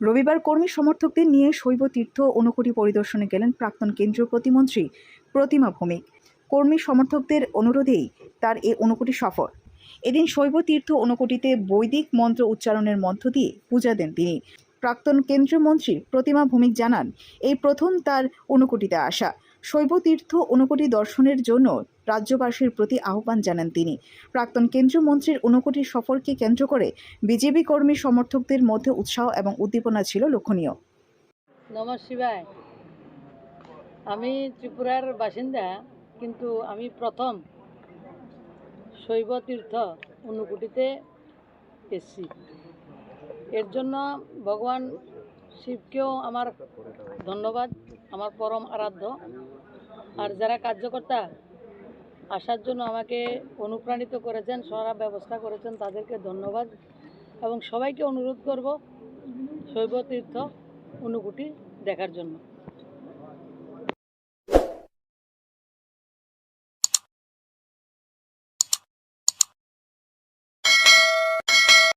রবিবার কর্মী সমর্থকদের নিয়ে শৈব তীর্থ অনুকুটি পরিদর্শনে গেলেন প্রাক্তন কেন্দ্রীয় প্রতিমন্ত্রী প্রতিমা ভৌমিক। কর্মী সমর্থকদের অনুরোধেই তার এ অনুকুটি সফর এদিন শৈব তীর্থ অনুকুটিতে বৈদিক মন্ত্র উচ্চারণের মধ্য দিয়ে পূজা দেন তিনি। প্রাক্তন কেন্দ্রীয় মন্ত্রী প্রতিমা ভৌমিক জানান, এই প্রথম তার অনুকুটিতে আসা। শৈব তীর্থ ঊনকোটি দর্শনের জন্য রাজ্যবাসীর প্রতি আহ্বান জানান তিনি। প্রাক্তন কেন্দ্রীয় মন্ত্রীর ঊনকোটি সফরকে কেন্দ্র করে বিজেপি কর্মী সমর্থকদের মধ্যে উৎসাহ এবং উদ্দীপনা ছিল লক্ষণীয়। নমঃ শিবায়। আমি ত্রিপুরার বাসিন্দা, কিন্তু আমি প্রথম শৈব তীর্থ অনুকুটিতে এসছি। এর জন্য ভগবান শিবকেও আমার ধন্যবাদ, আমার পরম আরাধ্য। আর যারা কার্যকর্তা আসার জন্য আমাকে অনুপ্রাণিত করেছেন সারা ব্যবস্থা করেছেন, তাদেরকে ধন্যবাদ। এবং সবাইকে অনুরোধ করব শৈবতীর্থ অনুকুটি দেখার জন্য।